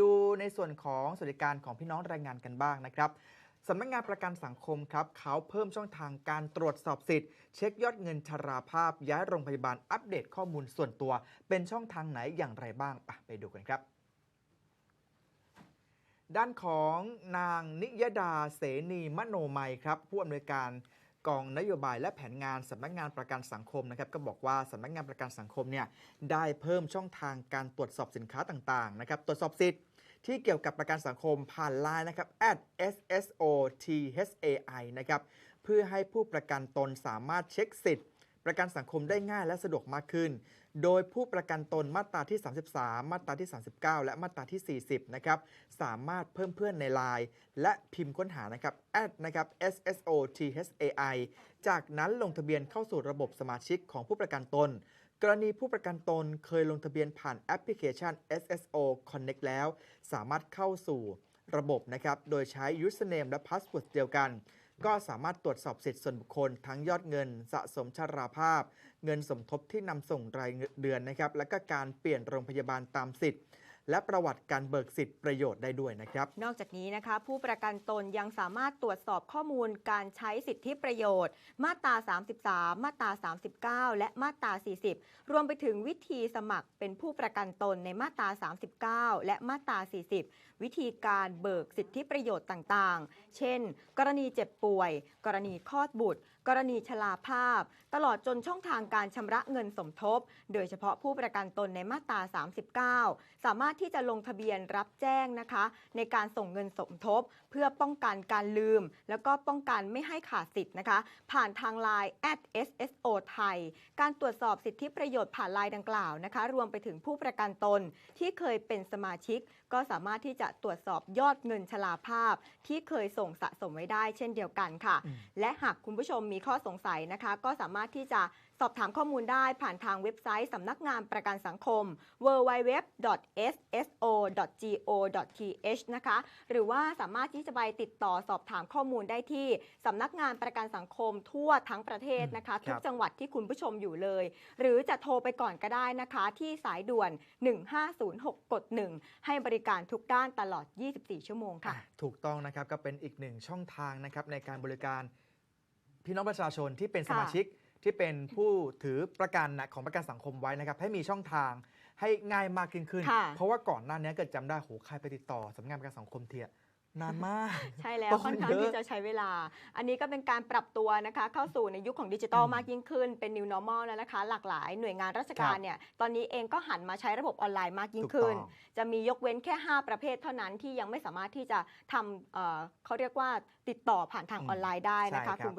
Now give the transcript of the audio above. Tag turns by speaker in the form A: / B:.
A: ดูในส่วนของสวัสดิการของพี่น้องแรงงานกันบ้างนะครับสำนักงานประกันสังคมครับเขาเพิ่มช่องทางการตรวจสอบสิทธิ์ เช็คยอดเงินชราภาพ ย้ายโรงพยาบาลอัปเดตข้อมูลส่วนตัว เป็นช่องทางไหนอย่างไรบ้างไปดูกันครับด้านของนางนิยดาเสนีมโนมัยครับ ผู้อำนวยการ กองนโยบายและแผนงานสำนักงานประกันสังคมนะครับก็บอกว่าสำนักงานประกันสังคมเนี่ยได้เพิ่มช่องทางการตรวจสอบสินค้าต่างๆนะครับตรวจสอบสิทธิ์ที่เกี่ยวกับประกันสังคมผ่านไลน์นะครับ @ssothai นะครับเพื่อให้ผู้ประกันตนสามารถเช็คสิทธิ์ ประกันสังคมได้ง่ายและสะดวกมากขึ้น โดยผู้ประกันตนมาตราที่ 33 มาตราที่ 39 และมาตราที่ 40 นะครับ สามารถเพิ่มเพื่อนในไลน์และพิมพ์ค้นหานะครับ at นะครับ S S O T H A I จากนั้นลงทะเบียนเข้าสู่ระบบสมาชิกของผู้ประกันตน กรณีผู้ประกันตนเคยลงทะเบียนผ่านแอปพลิเคชัน SSO Connect แล้ว สามารถเข้าสู่ระบบนะครับ โดยใช้ username และ password เดียวกัน ก็สามารถตรวจสอบสิทธิส่วนบุคคล ทั้งยอดเงิน สะสมชราภาพ เงินสมทบที่นำส่งรายเดือนนะครับ และก็การเปลี่ยนโรงพยาบาลตามสิทธิ์ และประวัติการเบิกสิทธิประโยชน์ได้ด้วยนะครับ
B: นอกจากนี้นะคะ ผู้ประกันตนยังสามารถตรวจสอบข้อมูลการใช้สิทธิประโยชน์ มาตรา 33 มาตรา 39 และมาตรา 40 รวมไปถึงวิธีสมัครเป็นผู้ประกันตนในมาตรา 39 และมาตรา 40 วิธีการเบิกสิทธิประโยชน์ต่างๆ เช่น กรณีเจ็บป่วย กรณีคลอดบุตรกรณีชราภาพ ตลอดจนช่องทางการชำระเงินสมทบ โดยเฉพาะผู้ประกันตนในมาตรา 39 สามารถที่จะลงทะเบียนรับแจ้งนะคะ ในการส่งเงินสมทบ เพื่อป้องกันการลืม แล้วก็ป้องกันไม่ให้ขาดสิทธิ์นะคะ ผ่านทางไลน์ @sso ไทย การตรวจสอบสิทธิประโยชน์ผ่านไลน์ดังกล่าวนะคะ รวมไปถึงผู้ประกันตนที่เคยเป็นสมาชิก ก็สามารถที่จะตรวจสอบยอดเงินชราภาพ ที่เคยส่งสะสมไว้ได้เช่นเดียวกันค่ะ
A: อืม
B: และหากคุณผู้ชมมีข้อสงสัยนะคะ ก็สามารถที่จะสอบถามข้อมูลได้ผ่านทางเว็บไซต์สำนักงานประกันสังคม www.sso.go.th นะคะ หรือว่าสามารถที่จะไปติดต่อสอบถามข้อมูลได้ที่สำนักงานประกันสังคมทั่วทั้งประเทศนะคะ
A: อืม
B: ทุก
A: ครับ
B: จังหวัดที่คุณผู้ชมอยู่เลย หรือจะโทรไปก่อนก็ได้นะคะ ที่สายด่วน 1506 กด 1 ให้บริการทุกด้านตลอด 24 ชั่วโมงค่ะ
A: อะถูกต้องนะครับก็เป็นอีกหนึ่งช่องทางนะครับในการบริการ พี่น้องประชาชนที่เป็นส
B: ค่ะ
A: มาชิกที่เป็นผู้ถือประกันนะของประกันสังคมไว้นะครับ ให้มีช่องทางให้ง่ายมากยิ่งขึ้น
B: ค่ะ
A: เพราะว่าก่อนหน้านี้เกิดจำได้โหใครไปติดต่อสำนักงานประกันสังคมเทียนานมาก
B: ใช่แล้ว
A: ต้อง
B: ค่อนข้าง
A: เยอะ
B: ที่จะใช้เวลา อันนี้ก็เป็นการปรับตัวนะคะ เข้าสู่ในยุคของดิจิทัล
A: อืม
B: มากยิ่งขึ้นเป็น new normal แล้วนะคะ หลากหลายหน่วยงานราชการ
A: ครับ
B: เนี่ยตอนนี้เองก็หันมาใช้ระบบออนไลน์มากยิ่ง
A: ถูก
B: ขึ้น
A: ต้อง
B: จะมียกเว้นแค่ 5 ประเภทเท่านั้นที่ยังไม่สามารถที่จะทำเอ่อเขาเรียกว่าติดต่อผ่านทาง
A: อืม
B: ออนไลน์ได้นะ
A: ใช่ครั
B: คะ
A: บ
B: คุณผู้ชม